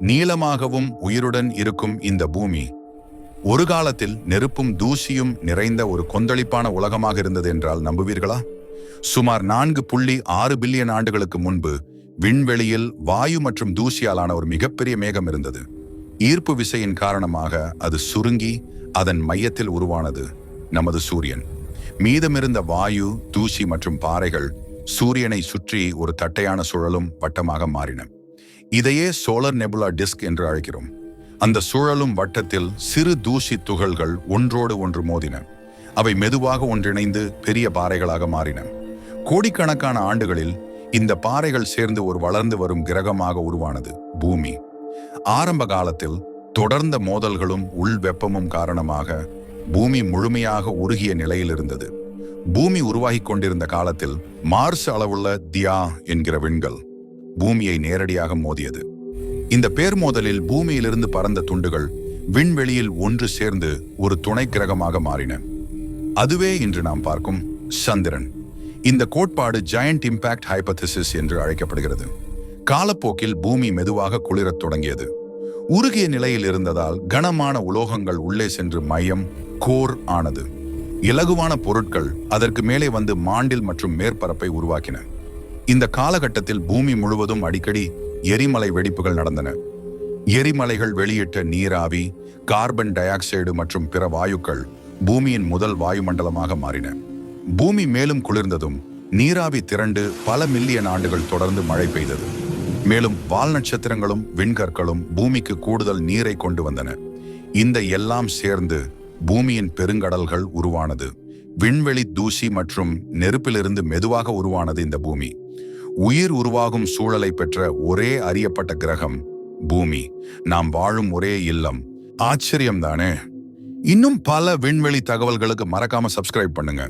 நீளமாகவும் உயிருடன் இருக்கும் இந்த பூமி ஒரு காலத்தில் நெருப்பும் தூசியும் நிறைந்த ஒரு கொந்தளிப்பான உலகமாக இருந்தது என்றால் நம்புவீர்களா? சுமார் நான்கு புள்ளி ஆறு பில்லியன் ஆண்டுகளுக்கு முன்பு விண்வெளியில் வாயு மற்றும் தூசியாலான ஒரு மிகப்பெரிய மேகம் இருந்தது. ஈர்ப்பு விசையின் காரணமாக அது சுருங்கி அதன் மையத்தில் உருவானது நமது சூரியன். மீதமிருந்த வாயு தூசி மற்றும் பாறைகள் சூரியனை சுற்றி ஒரு தட்டையான சுழலும் வட்டமாக மாறின. இதையே சோலர் நெபுலா டிஸ்க் என்று அழைக்கிறோம். அந்த சுழலும் வட்டத்தில் சிறு தூசி துகள்கள் ஒன்றோடு ஒன்று மோதின. அவை மெதுவாக ஒன்றிணைந்து பெரிய பாறைகளாக மாறின. கோடிக்கணக்கான ஆண்டுகளில் இந்த பாறைகள் சேர்ந்து ஒரு வளர்ந்து வரும் கிரகமாக உருவானது பூமி. ஆரம்ப காலத்தில் தொடர்ந்த மோதல்களும் உள் வெப்பமும் காரணமாக பூமி முழுமையாக உருகிய நிலையில் இருந்தது. பூமி உருவாகிக் கொண்டிருந்த காலத்தில் மார்ஸ் அளவுள்ள தியா என்கிற விண்கள் பூமியை நேரடியாக மோதியது. இந்த பேர்மோதலில் பூமியிலிருந்து பறந்த துண்டுகள் விண்வெளியில் ஒன்று சேர்ந்து ஒரு துணை கிரகமாக மாறின. அதுவே இன்று நாம் பார்க்கும் சந்திரன். இந்த கோட்பாடு ஜாயண்ட் இம்பாக்ட் ஹைபத்திசிஸ் என்று அழைக்கப்படுகிறது. காலப்போக்கில் பூமி மெதுவாக குளிரத் தொடங்கியது. உருகிய நிலையில் இருந்ததால் கனமான உலோகங்கள் உள்ளே சென்று மையம் கோர் ஆனது. இலகுவான பொருட்கள் அதற்கு மேலே வந்து மாண்டில் மற்றும் மேற்பரப்பை உருவாக்கின. இந்த காலகட்டத்தில் பூமி முழுவதும் அடிக்கடி எரிமலை வெடிப்புகள் நடந்தன. எரிமலைகள் வெளியிட்ட நீராவி கார்பன் டை ஆக்சைடு மற்றும் பிற வாயுக்கள் பூமியின் முதல் வாயுமண்டலமாக மாறின. பூமி மேலும் குளிர்ந்ததும் நீராவி திரண்டு பல மில்லியன் ஆண்டுகள் தொடர்ந்து மழை பெய்தது. மேலும் வால் நட்சத்திரங்களும் விண்கற்களும் பூமிக்கு கூடுதல் நீரை கொண்டு வந்தன. இந்த எல்லாம் சேர்ந்து பூமியின் பெருங்கடல்கள் உருவானது. விண்வெளி தூசி மற்றும் நெருப்பிலிருந்து மெதுவாக உருவானது இந்த பூமி. உயிர் உருவாகும் சூழலை பெற்ற ஒரே அறியப்பட்ட கிரகம் பூமி. நாம் வாழும் ஒரே இல்லம். ஆச்சரியம் தானே இன்னும் பல விண்வெளி தகவல்களுக்கு மறக்காம சப்ஸ்கிரைப் பண்ணுங்க.